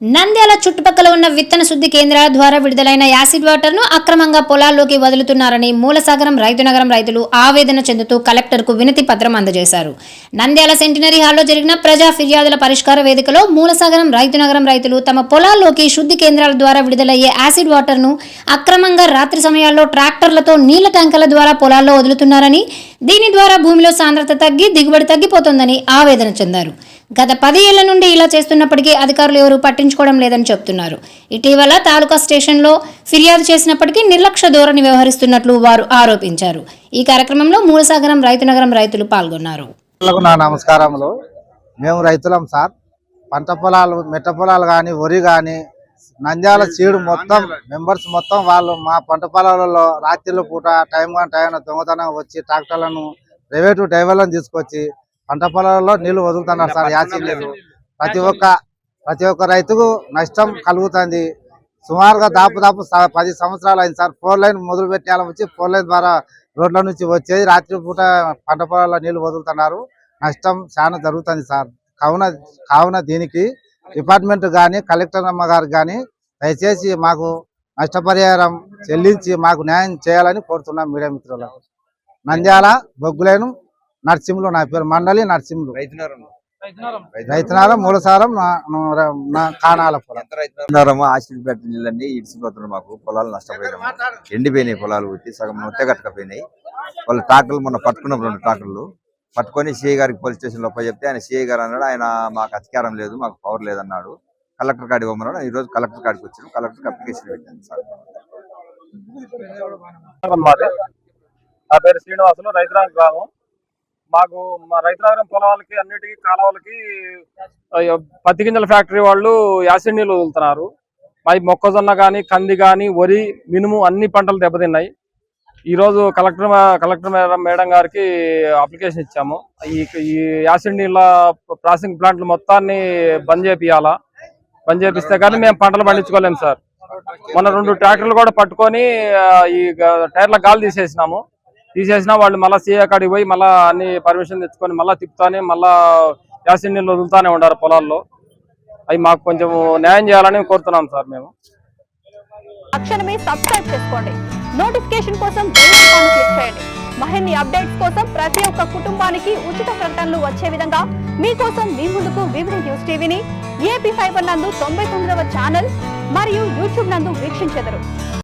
నంద్యాల చుట్టుపక్కల ఉన్న విత్తన శుద్ధి కేంద్రాల ద్వారా విడుదలైన యాసిడ్ వాటర్ను అక్రమంగా పొలాల్లోకి వదులుతున్నారని మూలసాగరం రైతునగరం రైతులు ఆవేదన చెందుతూ కలెక్టర్కు వినతి పత్రం అందజేశారు. నంద్యాల సెంటినరీ హాల్లో జరిగిన ప్రజా ఫిర్యాదుల పరిష్కార వేదికలో మూలసాగరం రైతునగరం రైతులు తమ పొలాల్లోకి శుద్ధి కేంద్రాల ద్వారా విడుదలయ్యే యాసిడ్ వాటర్ను అక్రమంగా రాత్రి సమయాల్లో ట్రాక్టర్లతో నీళ్ళ ట్యాంకర్ల ద్వారా పొలాల్లో వదులుతున్నారని దీని ద్వారా భూమిలో సాంద్రత తగ్గి దిగుబడి తగ్గిపోతుందని ఆవేదన చెందారు. గత పది ఏళ్ళ నుండి ఇలా చేస్తున్నప్పటికీ అధికారులు ఎవరూ పట్టించుకోవడం లేదని చెప్తున్నారు. ఇటీవల తాలూకా స్టేషన్లో ఫిర్యాదు చేసినప్పటికీ నిర్లక్ష్య ధోరణి వ్యవహరిస్తున్నట్లు వారు ఆరోపించారు. ఈ కార్యక్రమంలో మూలసాగరం రైతునగరం రైతులు పాల్గొన్నారు. నమస్కారములు. మేము రైతులం సార్. పంట పొలాలు మెట్ట పొలాలు కానీ వరి కానీ నంద్యాల సీడు మొత్తం మెంబర్స్ మొత్తం వాళ్ళు మా పంట పొలాలలో రాత్రిలో పూట టైం కానీ టైం దొంగతనం వచ్చి ట్రాక్టర్లను ప్రైవేటు డ్రైవర్లను తీసుకొచ్చి పంట పొలాలలో నీళ్ళు వదులుతున్నారు సార్ యాసి నీళ్ళు. ప్రతి ఒక్క ప్రతి ఒక్క రైతుకు నష్టం కలుగుతుంది. సుమారుగా దాపు దాపు పది సంవత్సరాలు అయింది సార్. ఫోర్ లైన్ మొదలు పెట్టాల వచ్చి ఫోర్ లైన్ ద్వారా రోడ్ల నుంచి వచ్చేది. రాత్రి పూట పంట పొలాల్లో నీళ్ళు వదులుతున్నారు. నష్టం చాలా జరుగుతుంది సార్. కావున కావున దీనికి డిపార్ట్మెంట్ కానీ కలెక్టర్ అమ్మ గారు కానీ దయచేసి మాకు నష్టపరిహారం చెల్లించి మాకు న్యాయం చేయాలని కోరుతున్నాం మీడియా మిత్రులకు నంద్యాల బొగ్గులేను నర్సింహులు నా పేరు మండలి నర్సింహులు. రైతునారం మూలసారం నా- నా- నా కానాల పొలం. పెట్టిన నీళ్ళన్నీ ఇడిచిపోతున్నాయి మాకు. పొలాలు నష్టపోయినాము. ఎండిపోయినాయి పొలాలు వచ్చి సగం నొత్తగట్టకపోయినాయి వాళ్ళు ట్రాక్టర్లు మొన్న పట్టుకున్నాం రెండు ట్రాక్టర్లు. పట్టుకొని సిఐ గారికి పోలీస్ స్టేషన్లో చెప్తే ఆయన సిఐ గారు అన్నాడు ఆయన మాకు అధికారం లేదు మాకు పవర్ లేదన్నాడు. కలెక్టర్ కాడికి ఇవ్వమన్నాడు ఈ రోజు కలెక్టర్ కాడికి వచ్చాను. కలెక్టర్ అప్లికేషన్ పెట్టాను సార్. నా పేరు శ్రీనివాసులు రైతురాం గ్రామం. మాకు మా రైతునగరం పొలాలకి అన్నిటికీ కాలువలకి పత్తి గింజల ఫ్యాక్టరీ వాళ్ళు యాసిడ్ నీళ్ళు వదులుతున్నారు. మరి మొక్కజొన్న కానీ కంది కానీ వరి మినుము అన్ని పంటలు దెబ్బతిన్నాయి. ఈ రోజు కలెక్టర్ కలెక్టర్ మేడం మేడం గారికి అప్లికేషన్ ఇచ్చాము. ఈ ఈ యాసిడ్ నీళ్ళ ప్రాసెసింగ్ ప్లాంట్లు మొత్తాన్ని బంద్ చేపియాలా బంద్ చేపిస్తే కానీ మేము పంటలు పండించుకోలేము సార్. మొన్న రెండు ట్రాక్టర్లు కూడా పట్టుకొని ఈ గ- టైర్ల గాలి తీసేసినాము. తీసేసినా వాళ్ళు మళ్ళీ సీఏ కాడికి పోయి మళ్ళీ అన్ని పర్మిషన్ తెచ్చుకొని మళ్ళీ తిప్పుతానే మళ్ళీ యాసిడ్ నీళ్ళు వదులుతానే ఉండారు పొలాల్లో. అవి మాకు కొంచెం న్యాయం చేయాలని కోరుతున్నాం సార్ మేము. తక్షణమే సబ్స్క్రైబ్ చేసుకోండి. నోటిఫికేషన్ కోసం క్లిక్ చేయండి. మరిన్ని అప్డేట్స్ కోసం ప్రతి ఒక్క కుటుంబానికి ఉచిత ప్రకటనలు వచ్చే విధంగా మీకోసం మీ ముందుకు వివిధ న్యూస్ టీవీని ఏపీ ఫైబర్ నందు తొంభై తొమ్మిదవ ఛానల్ మరియు యూట్యూబ్ నందు వీక్షించెదరు.